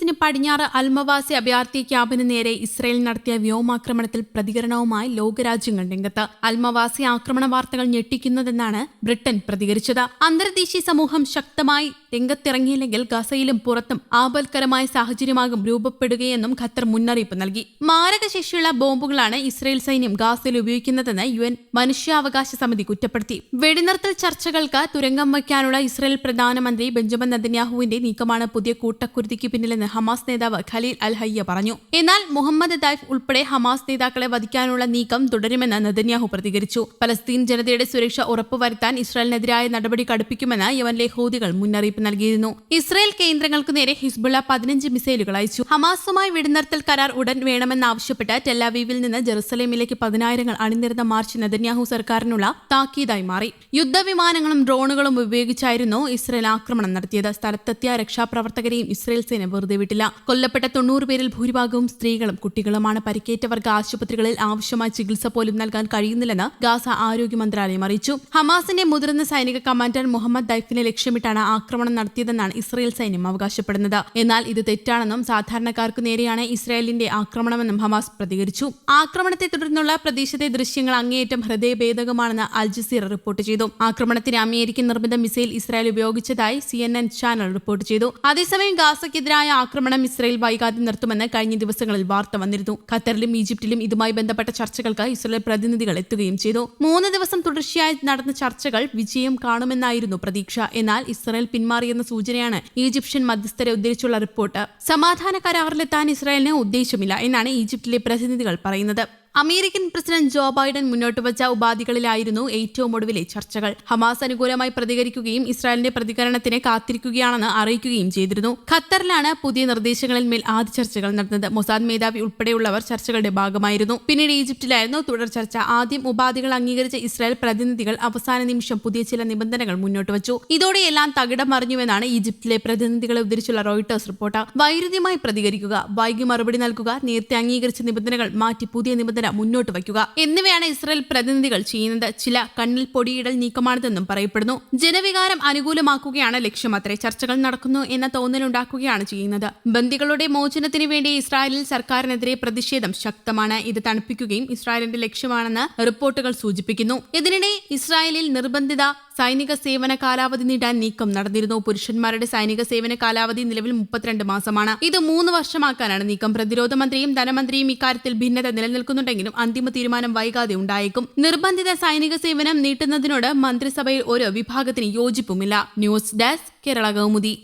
ഫിലിസ്തീൻസിന് പടിഞ്ഞാറ് അൽമവാസി അഭയാർത്ഥി ക്യാമ്പിന് നേരെ ഇസ്രയേൽ നടത്തിയ വ്യോമാക്രമണത്തിൽ പ്രതികരണവുമായി ലോകരാജ്യങ്ങൾ രംഗത്ത്. അൽമവാസി ആക്രമണ വാർത്തകൾ ഞെട്ടിക്കുന്നതെന്നാണ് ബ്രിട്ടൻ പ്രതികരിച്ചത്. അന്തർദേശീയ സമൂഹം ശക്തമായി രംഗത്തിറങ്ങിയില്ലെങ്കിൽ ഗസയിലും പുറത്തും ആപൽക്കരമായ സാഹചര്യമാകും രൂപപ്പെടുകയെന്നും ഖത്തർ മുന്നറിയിപ്പ് നൽകി. മാരകശേഷിയുള്ള ബോംബുകളാണ് ഇസ്രയേൽ സൈന്യം ഗാസയിൽ ഉപയോഗിക്കുന്നതെന്ന് യു എൻ മനുഷ്യാവകാശ സമിതി കുറ്റപ്പെടുത്തി. വെടിനിർത്തൽ ചർച്ചകൾക്ക് തുരങ്കം വയ്ക്കാനുള്ള ഇസ്രയേൽ പ്രധാനമന്ത്രി ബെഞ്ചമിൻ നദന്യാഹുവിന്റെ നീക്കമാണ് പുതിയ കൂട്ടക്കുരുതിക്ക് പിന്നിലെന്ന് ഹമാസ് നേതാവ് ഖലീൽ അൽ ഹയ്യ പറഞ്ഞു. എന്നാൽ മുഹമ്മദ് ദൈഫ് ഉൾപ്പെടെ ഹമാസ് നേതാക്കളെ വധിക്കാനുള്ള നീക്കം തുടരുമെന്ന് നെതന്യാഹു പ്രതികരിച്ചു. പലസ്തീൻ ജനതയുടെ സുരക്ഷ ഉറപ്പുവരുത്താൻ ഇസ്രായേലിനെതിരായ നടപടി കടുപ്പിക്കുമെന്ന് യമനിലെ ഹൂതികൾ മുന്നറിയിപ്പ് നൽകിയിരുന്നു. ഇസ്രായേൽ കേന്ദ്രങ്ങൾക്ക് നേരെ ഹിസ്ബുള്ള പതിനഞ്ച് മിസൈലുകൾ അയച്ചു. ഹമാസുമായി വെടിനിർത്തൽ കരാർ ഉടൻ വേണമെന്നാവശ്യപ്പെട്ട് ടെല്ലാവീവിൽ നിന്ന് ജെറുസലേമിലേക്ക് പതിനായിരങ്ങൾ അണിനിരുന്ന മാർച്ച് നെതന്യാഹു സർക്കാരിനുള്ള താക്കീതായി മാറി. യുദ്ധവിമാനങ്ങളും ഡ്രോണുകളും ഉപയോഗിച്ചായിരുന്നു ഇസ്രായേൽ ആക്രമണം നടത്തിയത്. സ്ഥലത്തെത്തിയ രക്ഷാപ്രവർത്തകരെയും ഇസ്രായേൽ സേന വെറുതെ വിട്ടില്ല കൊല്ലപ്പെട്ട തൊണ്ണൂറ് പേരിൽ ഭൂരിഭാഗവും സ്ത്രീകളും കുട്ടികളുമാണ്. പരിക്കേറ്റവർക്ക് ആശുപത്രികളിൽ ആവശ്യമായ ചികിത്സ പോലും നൽകാൻ കഴിയുന്നില്ലെന്ന് ഗാസ ആരോഗ്യ മന്ത്രാലയം അറിയിച്ചു. ഹമാസിന്റെ മുതിർന്ന സൈനിക കമാൻഡർ മുഹമ്മദ് ദൈഫിനെ ലക്ഷ്യമിട്ടാണ് ആക്രമണം നടത്തിയതെന്നാണ് ഇസ്രയേൽ സൈന്യം അവകാശപ്പെടുന്നത്. എന്നാൽ ഇത് തെറ്റാണെന്നും സാധാരണക്കാർക്ക് നേരെയാണ് ഇസ്രായേലിന്റെ ആക്രമണമെന്നും ഹമാസ് പ്രതികരിച്ചു. ആക്രമണത്തെ തുടർന്നുള്ള പ്രദേശത്തെ ദൃശ്യങ്ങൾ അങ്ങേയറ്റം ഹൃദയഭേദകമാണെന്ന് അൽ ജസീർ റിപ്പോർട്ട് ചെയ്തു. ആക്രമണത്തിന് അമേരിക്കൻ നിർമ്മിത മിസൈൽ ഇസ്രായേൽ ഉപയോഗിച്ചതായി സി ചാനൽ റിപ്പോർട്ട് ചെയ്തു. അതേസമയം ഗാസയ്ക്കെതിരായ ആക്രമണം ഇസ്രായേൽ വൈകാതെ നിർത്തുമെന്ന് കഴിഞ്ഞ ദിവസങ്ങളിൽ വാർത്ത വന്നിരുന്നു. ഖത്തറിലും ഈജിപ്തിലും ഇതുമായി ബന്ധപ്പെട്ട ചർച്ചകൾക്ക് ഇസ്രായേൽ പ്രതിനിധികൾ എത്തുകയും ചെയ്തു. മൂന്ന് ദിവസം തുടർച്ചയായി നടന്ന ചർച്ചകൾ വിജയം കാണുമെന്നായിരുന്നു പ്രതീക്ഷ. എന്നാൽ ഇസ്രായേൽ പിന്മാറിയെന്ന സൂചനയാണ് ഈജിപ്ഷ്യൻ മധ്യസ്ഥരെ ഉദ്ധരിച്ചുള്ള റിപ്പോർട്ട്. സമാധാന കരാറിലെത്താൻ ഇസ്രായേലിന് ഉദ്ദേശമില്ല എന്നാണ് ഈജിപ്തിലെ പ്രതിനിധികൾ പറയുന്നത്. അമേരിക്കൻ പ്രസിഡന്റ് ജോ ബൈഡൻ മുന്നോട്ട് വച്ച ഉപാധികളിലായിരുന്നു ഏറ്റവും ഒടുവിലെ ചർച്ചകൾ. ഹമാസ് അനുകൂലമായി പ്രതികരിക്കുകയും ഇസ്രായേലിന്റെ പ്രതികരണത്തിന് കാത്തിരിക്കുകയാണെന്ന് അറിയിക്കുകയും ചെയ്തിരുന്നു. ഖത്തറിലാണ് പുതിയ നിർദ്ദേശങ്ങളിന്മേൽ ആദ്യ ചർച്ചകൾ നടന്നത്. മൊസാദ് മേധാവി ഉൾപ്പെടെയുള്ളവർ ചർച്ചകളുടെ ഭാഗമായിരുന്നു. പിന്നീട് ഈജിപ്തിലായിരുന്നു തുടർ ചർച്ച. ആദ്യം ഉപാധികൾ അംഗീകരിച്ച ഇസ്രായേൽ പ്രതിനിധികൾ അവസാന നിമിഷം പുതിയ ചില നിബന്ധനകൾ മുന്നോട്ട് വച്ചു. ഇതോടെ എല്ലാം തകിടം മറിഞ്ഞുവെന്നാണ് ഈജിപ്തിലെ പ്രതിനിധികളെ ഉദ്ധരിച്ചുള്ള റോയിട്ടേഴ്സ് റിപ്പോർട്ട്. വൈരുദ്ധ്യമായി പ്രതികരിക്കുക വൈകി മറുപടി നൽകുക നേരത്തെ അംഗീകരിച്ച നിബന്ധനകൾ മാറ്റി പുതിയ നിബന്ധന മുന്നോട്ട് വയ്ക്കുക. എന്നിവയാണ് ഇസ്രായേൽ പ്രതിനിധികൾ ചെയ്യുന്നത്. ചില കണ്ണിൽ പൊടിയിടൽ നീക്കമാണിതെന്നും പറയപ്പെടുന്നു. ജനവികാരം അനുകൂലമാക്കുകയാണ് ലക്ഷ്യമത്രേ ചർച്ചകൾ നടക്കുന്നു എന്ന തോന്നലുണ്ടാക്കുകയാണ് ചെയ്യുന്നത്. ബന്ദികളുടെ മോചനത്തിന് വേണ്ടി ഇസ്രായേലിൽ സർക്കാരിനെതിരെ പ്രതിഷേധം ശക്തമാണ്. ഇത് തണുപ്പിക്കുകയും ഇസ്രായേലിന്റെ ലക്ഷ്യമാണെന്ന് റിപ്പോർട്ടുകൾ സൂചിപ്പിക്കുന്നു. ഇതിനിടെ ഇസ്രായേലിൽ നിർബന്ധിത സൈനിക സേവന കാലാവധി നീട്ടാൻ നീക്കം നടന്നിരുന്നു. പുരുഷന്മാരുടെ സൈനിക സേവന കാലാവധി നിലവിൽ മുപ്പത്തിരണ്ട് മാസമാണ്. ഇത് മൂന്ന് വർഷമാക്കാനാണ് നീക്കം. പ്രതിരോധ മന്ത്രിയും ധനമന്ത്രിയും ഇക്കാര്യത്തിൽ ഭിന്നത നിലനിൽക്കുന്നുണ്ടെങ്കിലും അന്തിമ തീരുമാനം വൈകാതെ ഉണ്ടായേക്കും. നിർബന്ധിത സൈനിക സേവനം നീട്ടുന്നതിനോട് മന്ത്രിസഭയിൽ ഒരു വിഭാഗത്തിന് യോജിപ്പുമില്ല. News desk Kerala Kaumudi.